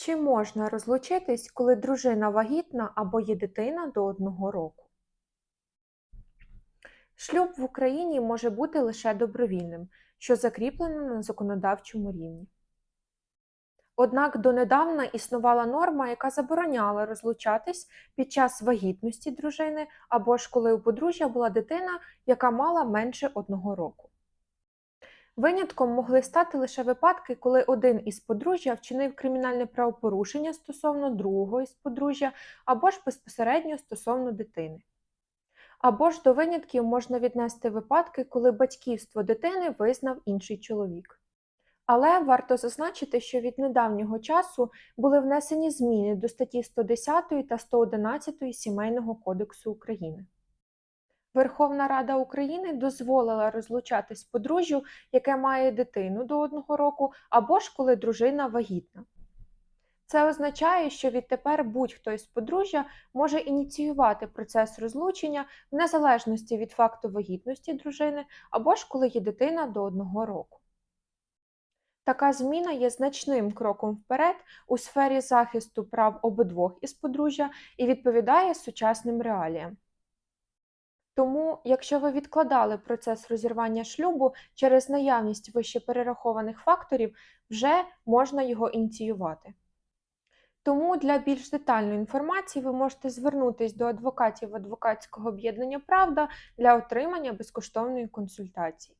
Чи можна розлучитись, коли дружина вагітна або є дитина до одного року? Шлюб в Україні може бути лише добровільним, що закріплено на законодавчому рівні. Однак донедавна існувала норма, яка забороняла розлучатись під час вагітності дружини або ж коли у подружжя була дитина, яка мала менше одного року. Винятком могли стати лише випадки, коли один із подружжя вчинив кримінальне правопорушення стосовно другого із подружжя або ж безпосередньо стосовно дитини. Або ж до винятків можна віднести випадки, коли батьківство дитини визнав інший чоловік. Але варто зазначити, що від недавнього часу були внесені зміни до статті 110 та 111 Сімейного кодексу України. Верховна Рада України дозволила розлучатись подружжю, яке має дитину до одного року, або ж коли дружина вагітна. Це означає, що відтепер будь-хто із подружжя може ініціювати процес розлучення в незалежності від факту вагітності дружини або ж коли є дитина до одного року. Така зміна є значним кроком вперед у сфері захисту прав обидвох із подружжя і відповідає сучасним реаліям. Тому, якщо ви відкладали процес розірвання шлюбу через наявність вище перерахованих факторів, вже можна його ініціювати. Тому для більш детальної інформації ви можете звернутися до адвокатів адвокатського об'єднання Правда для отримання безкоштовної консультації.